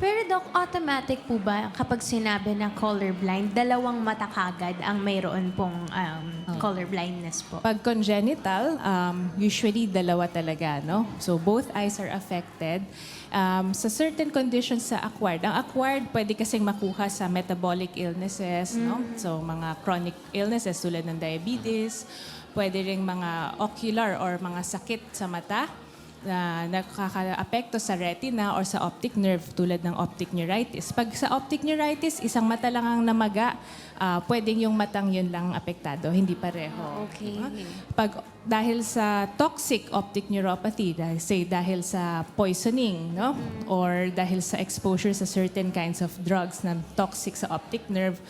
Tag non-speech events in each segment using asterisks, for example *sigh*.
Pero Doc, automatic po ba kapag sinabi na colorblind, dalawang mata kagad ang mayroon pong um, colorblindness po? Pag congenital, um, usually dalawa talaga, no? So both eyes are affected. Um, sa certain conditions sa acquired, ang acquired pwede kasing makuha sa metabolic illnesses, no? So mga chronic illnesses tulad ng diabetes, pwede ring mga ocular or mga sakit sa mata na nakaka-apekto sa retina or sa optic nerve tulad ng optic neuritis. Pag sa optic neuritis, isang mata lang ang namaga, ah, pwedeng yung matang yun lang apektado, hindi pareho. Okay. Pag dahil sa toxic optic neuropathy, dahil say dahil sa poisoning, no? Or dahil sa exposure sa certain kinds of drugs na toxic sa optic nerve,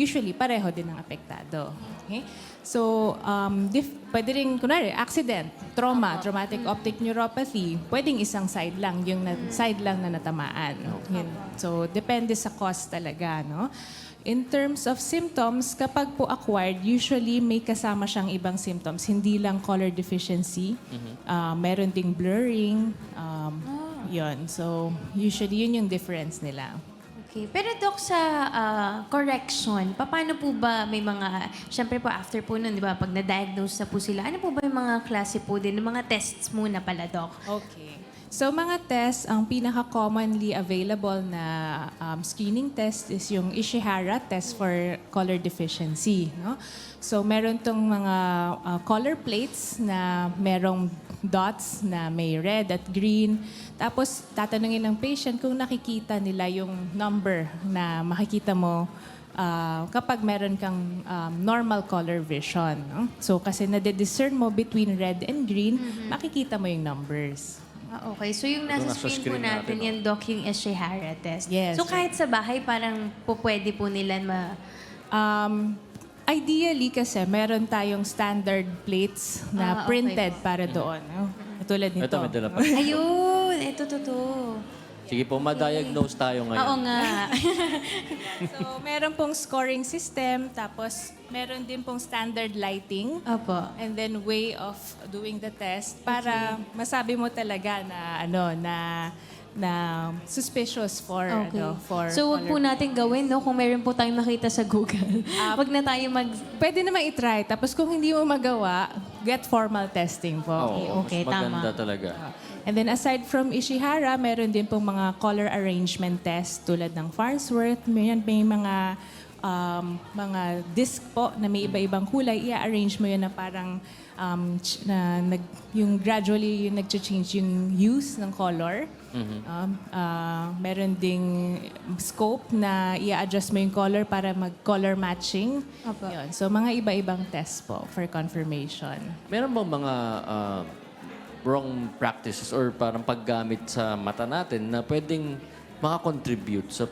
usually pareho din ang apektado. Okay? So, um, dif- pwede rin, kunwari, accident, trauma, traumatic optic neuropathy, pwedeng isang side lang, yung na- side lang na natamaan. Yun. So, depende sa cause talaga, no? In terms of symptoms, kapag po acquired, usually may kasama siyang ibang symptoms. Hindi lang color deficiency. Ah, meron ding blurring. Um, Yun. So, usually yun yung difference nila. Okay. Pero Doc, sa ah, correction, paano po ba may mga, syempre po after po nun, di ba, pag na-diagnose na po sila, ano po ba yung mga klase po din, yung mga tests muna pala, Doc? Okay. So mga tests, ang pinaka-commonly available na um, screening test is yung Ishihara test for color deficiency. No? So meron tong mga uh, color plates na merong dots na may red at green. Tapos tatanungin ng patient kung nakikita nila yung number na makikita mo ah, kapag meron kang um, normal color vision. No? So kasi nade-discern mo between red and green, makikita mo yung numbers. Ah, okay. So yung nasa nasa screen, po screen natin, natin, oh. yung Doc, yung Ishihara test. Yes, So kahit sa bahay, parang po pwede po nila ma... Um, ideally kasi meron tayong standard plates Ah, na okay printed po. para doon. no? Tulad nito. Ito, may dala pa. Ayun! Ito, to, to. Sige po, ma-diagnose tayo ngayon. Oo nga. *laughs* So, meron pong scoring system, tapos meron din pong standard lighting. Opo. And then way of doing the test para masabi mo talaga na ano na na suspicious for Okay. ano for so, wag po color- natin gawin, no? Kung meron po tayong makita sa Google. *laughs* wag na tayo mag... Pwede naman i-try. Tapos kung hindi mo magawa, get formal testing po. Oo, Okay, mas maganda tama. talaga. And then aside from Ishihara, meron din pong mga color arrangement test tulad ng Farnsworth. May, may mga um, mga disc po na may iba-ibang kulay. I-arrange mo yun na parang um, ch- na nag, yung gradually yung nag-change yung hues ng color. Um, ah, meron ding scope na i-adjust mo yung color para mag-color matching. Yun. So mga iba-ibang test po for confirmation. Meron bang mga ah, wrong practices or parang paggamit sa mata natin na pwedeng makakontribute sa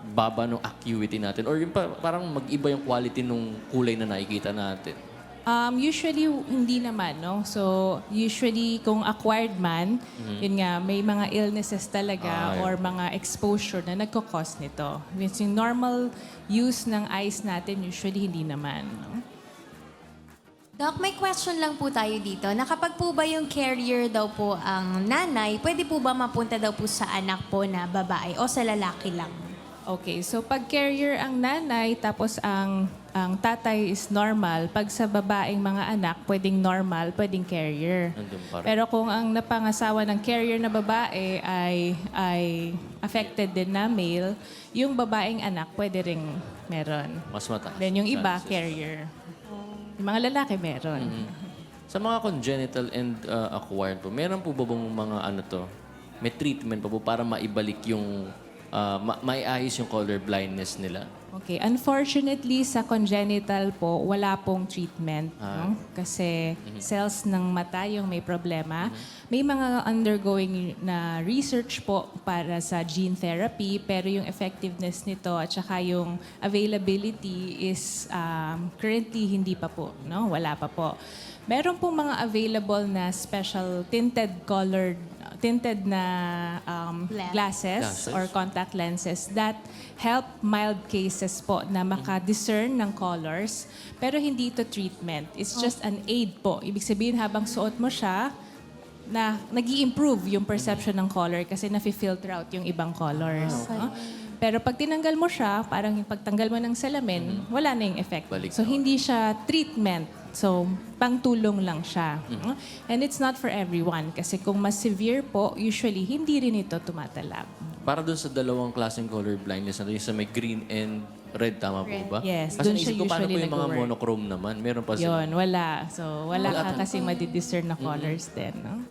pagbaba ng acuity natin or yung pa- parang mag-iba yung quality ng kulay na nakikita natin? Um, usually, hindi naman, no? So, usually, kung acquired man, yun nga, may mga illnesses talaga Ah, yun. or mga exposure na nagkakos nito. Means yung normal use ng eyes natin, usually hindi naman, no? Doc, may question lang po tayo dito. Na kapag po ba yung carrier daw po ang nanay, pwede po ba mapunta daw po sa anak po na babae o sa lalaki lang? Okay, so pag carrier ang nanay, tapos ang ang tatay is normal, pag sa babaeng mga anak, pwedeng normal, pwedeng carrier. Nandun pa rin. Pero kung ang napangasawa ng carrier na babae ay ay affected din na male, yung babaeng anak pwede ring meron. Mas mataas. Then yung iba, chances. carrier. Yung mga lalaki meron. Sa mga congenital and uh, acquired po, meron po ba bang mga ano to, may treatment pa po para maibalik yung, uh, ma- maiayos yung color blindness nila? Okay, unfortunately sa congenital po wala pong treatment, no? Kasi cells ng mata yung may problema. May mga undergoing na research po para sa gene therapy pero yung effectiveness nito at saka yung availability is um, currently hindi pa po, no? Wala pa po. Meron pong mga available na special tinted colored tinted na um, Lens. glasses Glasses. or contact lenses that help mild cases po na maka-discern ng colors pero hindi ito treatment. It's just an aid po. Ibig sabihin habang suot mo siya, na nag improve yung perception ng color kasi nafi-filter out yung ibang colors. no? Pero pag tinanggal mo siya, parang yung pagtanggal mo ng salamin, wala na yung effect. Balik So hindi siya treatment. So pangtulong lang siya. no? And it's not for everyone kasi kung mas severe po, usually hindi rin ito tumatalab. Para dun sa dalawang klaseng color blindness na yung sa may green and red, tama po ba? Yes, Kasi naisip siya ko, paano po yung mga nag-work. monochrome naman? Meron pa sila. Yun, wala. So wala Wala ka kasi madidiscern na colors din. No?